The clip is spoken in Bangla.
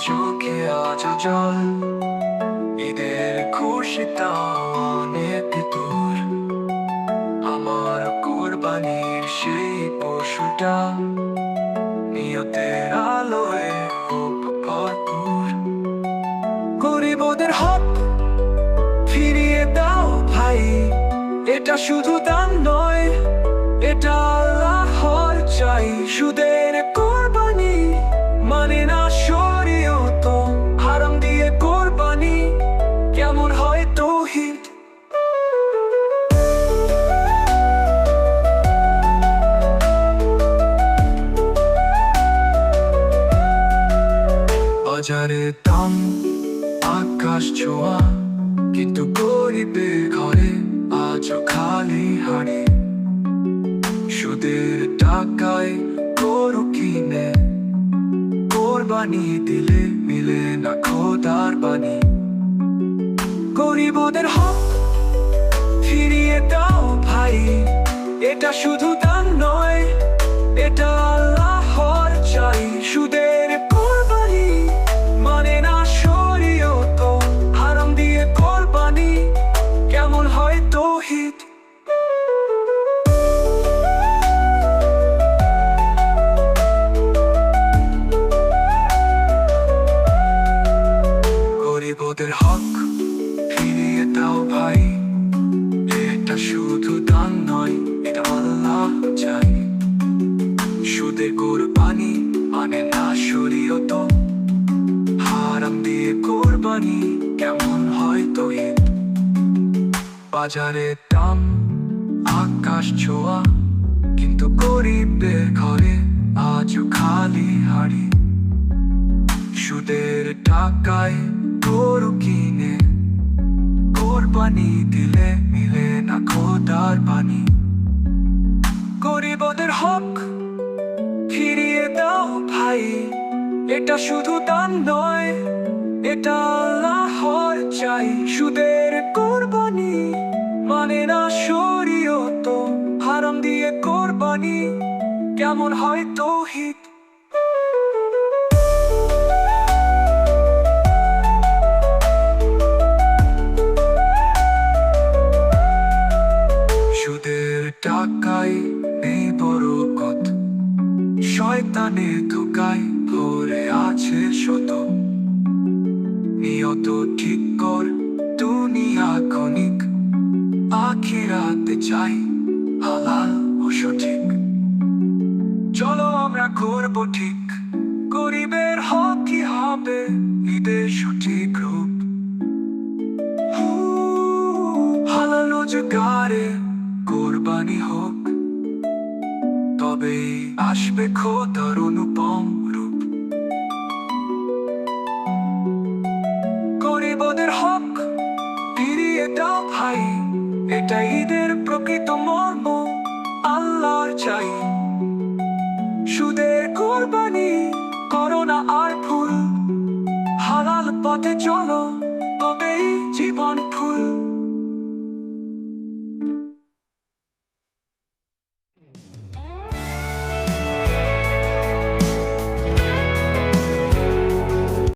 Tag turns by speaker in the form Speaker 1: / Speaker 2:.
Speaker 1: চোখে আজ জল অনেক দূর আমার কোরবানির সেই পশুটা নিয়তের আলোয় গরিবদের হক ফিরিয়ে দাও ভাই এটা শুধু দান নয় এটা আল্লাহর চাই সুদের বাজারে দাম, আকাশ ছোঁয়া। কিন্তু গরিবের ঘরে আজও খালি হাড়ি। সুদের টাকায় গরু কিনে, কোরবানি দিলে মিলে না খোদার বাণী। গরিবদের হক ফিরিয়ে দাও ভাই, এটা শুধু হারাম দিয়ে কোরবানি, কেমন হয় তো বাজারে দাম, আকাশ ছোঁয়া, কিন্তু গরিবদের ঘরে আজও খালি হাড়ি। সুদের টাকায় গরু কিনে, কোরবানি দিলে মিলে না খোদার বাণী। গরিবদের হক ফিরিয়ে দাও ভাই, এটা শুধু দান নয়। এটা আল্লাহর চাই সুদের কোরবানি। মানে না শরীয়ত, হারাম দিয়ে কেমন হয় তৌহিদ? সুদের টাকায় নেই বরকত শয়তানে ধোকায় ভরে আছে শত। নিয়ত ঠিক কর দুনিয়া ক্ষণিক আখিরাতে চাই, হালাল ও সঠিক। চলো আমরা করব ঠিক, গরিবের হক কি হবে, ঈদের সঠিক রূপ। হালাল রোজগারে কোরবানি হোক তবে আসবে খোদার অনুপম রূপ। এটা ঈদের প্রকৃত মর্ম, আল্লাহর চাই। সুদের কোরবানি, করোনা আর ফুল হালাল পথে চলো, তবেই জীবন ফুল।